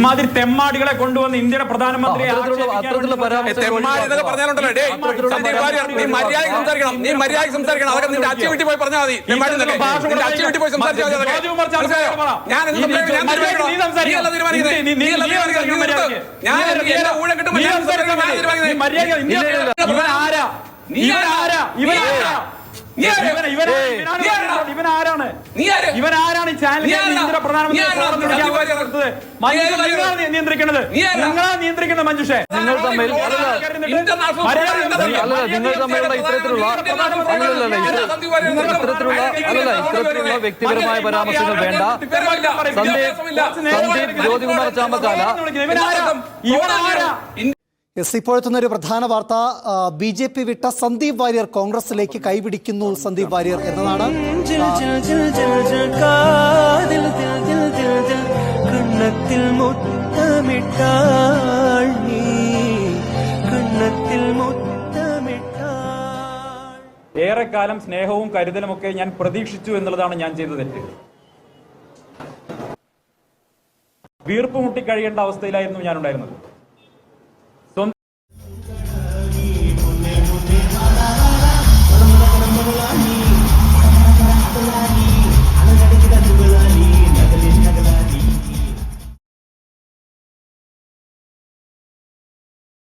ഇമാതിരി തെമ്മാടികളെ കൊണ്ടുവന്ന് ഇന്ത്യയുടെ പ്രധാനമന്ത്രി ഞാൻ ഇവൻ ഇവൻ ചാനൽ നിയന്ത്രിക്കുന്നത്. നിയന്ത്രിക്കുന്നത് മഞ്ജുഷേ. നിങ്ങൾ തമ്മിൽ നിങ്ങൾ തമ്മിലുള്ള ഇത്തരത്തിലുള്ള അല്ലല്ല വ്യക്തിപരമായ പരാമർശങ്ങൾ വേണ്ട. സന്ദീപ് ജ്യോതികുമാർ ചാമ്പക്കാല എസ് ഇപ്പോഴത്തുന്ന ഒരു പ്രധാന വാർത്ത ബി ജെ പി വിട്ട സന്ദീപ് വാര്യർ കോൺഗ്രസിലേക്ക് കൈപിടിക്കുന്നു സന്ദീപ് വാര്യർ എന്നതാണ്. ഏറെക്കാലം സ്നേഹവും കരുതലുമൊക്കെ ഞാൻ പ്രതീക്ഷിച്ചു എന്നുള്ളതാണ് ഞാൻ ചെയ്ത തെറ്റ്. മുട്ടിക്കഴിയേണ്ട അവസ്ഥയിലായിരുന്നു അവസ്ഥയിലായിരുന്നു ഞാനുണ്ടായിരുന്നത്